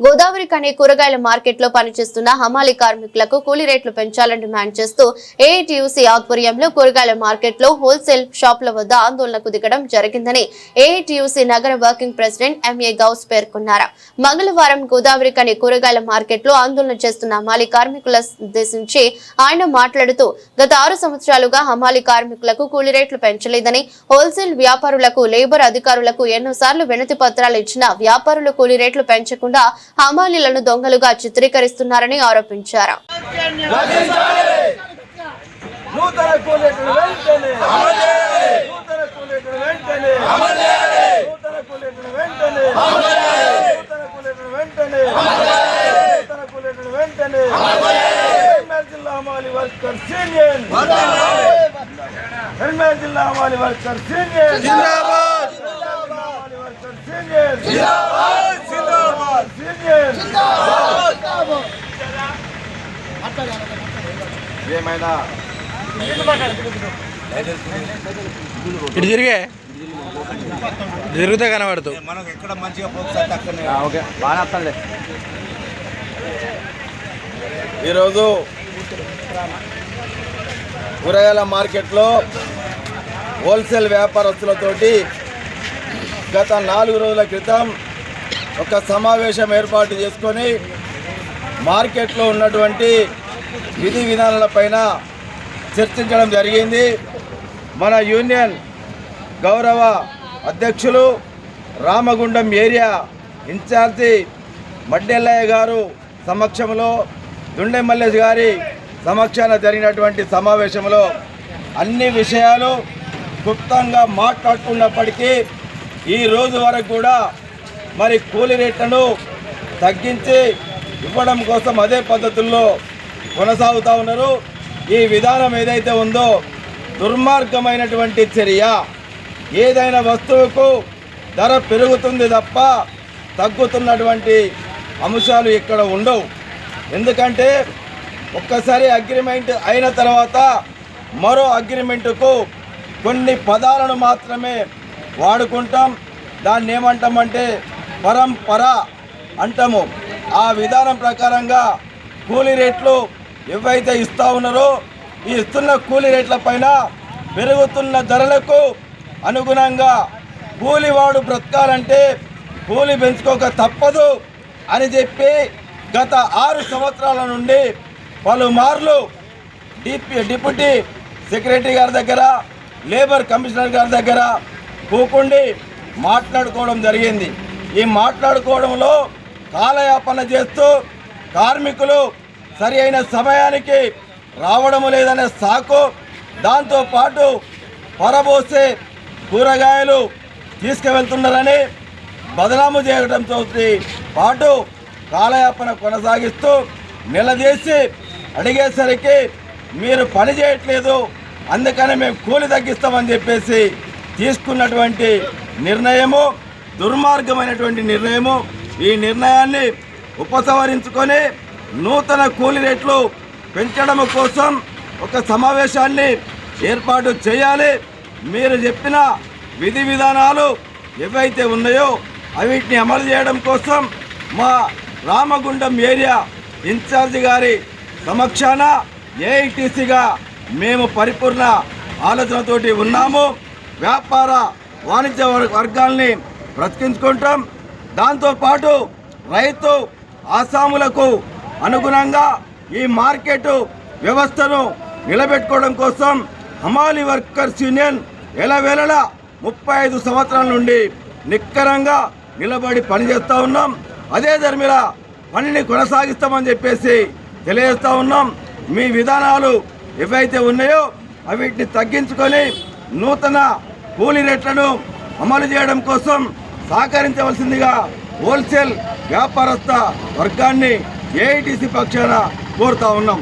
గోదావరి కనే కూరగాయల మార్కెట్లో పనిచేస్తున్న హమాలి కార్మికులకు కూలీ రేట్లు పెంచాలని డిమాండ్ చేస్తూ ఏఐటియుసి ఆధ్వర్యంలో కూరగాయల మార్కెట్లో హోల్సేల్ షాపుల వద్ద ఆందోళనకు దిగడం జరిగిందని ఏఐటియుసి నగర వర్కింగ్ ప్రెసిడెంట్ ఎంఏ గౌస్ పేర్కొన్నారు. మంగళవారం గోదావరి కనే కూరగాయల మార్కెట్లో ఆందోళన చేస్తున్న హమాలి కార్మికుల ఉద్దేశించి ఆయన మాట్లాడుతూ గత ఆరు సంవత్సరాలుగా హమాలి కార్మికులకు కూలీ రేట్లు పెంచలేదని హోల్సేల్ వ్యాపారులకు లేబర్ అధికారులకు ఎన్నోసార్లు వినతి పత్రాలు ఇచ్చినా వ్యాపారులు కూలీ రేట్లు పెంచకుండా హమాలీలను దొంగలుగా చిత్రీకరిస్తున్నారని ఆరోపించారు. జిల్లా వర్కర్ వెంటనే జిల్లా వర్కర్ వర్కర్స్ జిల్లా హమాలి వర్కర్స్ యూనియన్ జిందాబాద్ హమాలి వర్కర్స్ యూనియన్ జిందాబాద్ జిందాబాద్ యూనియన్ ఏమైనా? ఇటు తిరిగే. తిరిగితే కనబడుతూ మనకు ఎక్కడ మంచిగా ఫోకస్ అయితే అక్కడనే. ఓకే. బాగా వస్తుంది ఈరోజు కూరగాయల మార్కెట్లో హోల్సేల్ వ్యాపారస్తులతోటి గత నాలుగు రోజుల క్రితం ఒక సమావేశం ఏర్పాటు చేసుకొని మార్కెట్లో ఉన్నటువంటి విధి విధానాలపైన చర్చించడం జరిగింది. మన యూనియన్ గౌరవ అధ్యక్షులు రామగుండం ఏరియా ఇన్ఛార్జి మడ్డెల్లయ్య గారు సమక్షంలో దుండె మల్లేష్ గారి సమక్షాన జరిగినటువంటి సమావేశంలో అన్ని విషయాలు గుప్తంగా మాట్లాడుకున్నప్పటికీ ఈ రోజు వరకు కూడా మరి కూలీ రేట్లను తగ్గించి ఇవ్వడం కోసం అదే పద్ధతుల్లో కొనసాగుతూ ఉన్నారు. ఈ విధానం ఏదైతే ఉందో దుర్మార్గమైనటువంటి చర్య. ఏదైనా వస్తువుకు ధర పెరుగుతుంది తప్ప తగ్గుతున్నటువంటి అంశాలు ఇక్కడ ఉండవు. ఎందుకంటే ఒక్కసారి అగ్రిమెంట్ అయిన తర్వాత మరో అగ్రిమెంటుకు కొన్ని పదాలను మాత్రమే వాడుకుంటాం. దాన్ని ఏమంటామంటే పరంపర అంటాము. ఆ విధానం ప్రకారంగా కూలీ రేట్లు ఏవైతే ఇస్తూ ఉన్నారో ఈ ఇస్తున్న కూలీ రేట్ల పైన పెరుగుతున్న ధరలకు అనుగుణంగా కూలివాడు బ్రతకాలంటే కూలి పెంచుకోక తప్పదు అని చెప్పి గత ఆరు సంవత్సరాల నుండి పలుమార్లు డిపి డిప్యూటీ సెక్రటరీ గారి దగ్గర లేబర్ కమిషనర్ గారి దగ్గర కూకుండి మాట్లాడుకోవడం జరిగింది. ఈ మాట్లాడుకోవడంలో కాలయాపన చేస్తూ కార్మికులు సరి అయిన సమయానికి రావడం లేదనే సాకు. దాంతోపాటు పొరబోసే కూరగాయలు తీసుకువెళ్తున్నారని బదనాము చేయడంతో పాటు కాలయాపన కొనసాగిస్తూ నిలదీసి అడిగేసరికి మీరు పని చేయట్లేదు అందుకని మేము కూలి తగ్గిస్తామని చెప్పేసి తీసుకున్నటువంటి నిర్ణయము దుర్మార్గమైనటువంటి నిర్ణయము. ఈ నిర్ణయాన్ని ఉపసంహరించుకొని నూతన కూలి రేట్లు పెంచడం కోసం ఒక సమావేశాన్ని ఏర్పాటు చేయాలి. మీరు చెప్పిన విధి విధానాలు ఏవైతే ఉన్నాయో అవిటిని అమలు చేయడం కోసం మా రామగుండం ఏరియా ఇన్ఛార్జి గారి సమక్షాన ఏఐటీసీగా మేము పరిపూర్ణ ఆలోచనతోటి ఉన్నాము. వ్యాపార వాణిజ్య వర్గాల్ని బ్రతికించుకుంటాం. దాంతోపాటు రైతు ఆసాములకు అనుగుణంగా ఈ మార్కెట్ వ్యవస్థను నిలబెట్టుకోవడం కోసం హమాలి వర్కర్స్ యూనియన్ ఎలవేళలా ముప్పై ఐదు సంవత్సరాల నుండి నిక్కరంగా నిలబడి పనిచేస్తూ ఉన్నాం. అదే ధర్మిల పనిని కొనసాగిస్తామని చెప్పేసి తెలియజేస్తూ ఉన్నాం. మీ విధానాలు ఏవైతే ఉన్నాయో అవిటిని తగ్గించుకొని నూతన కూలీ రేట్లను అమలు చేయడం కోసం సహకరించవలసిందిగా హోల్సేల్ వ్యాపారస్థ వర్గాన్ని ఏఐటిసి పక్షాన కోరుతా ఉన్నాం.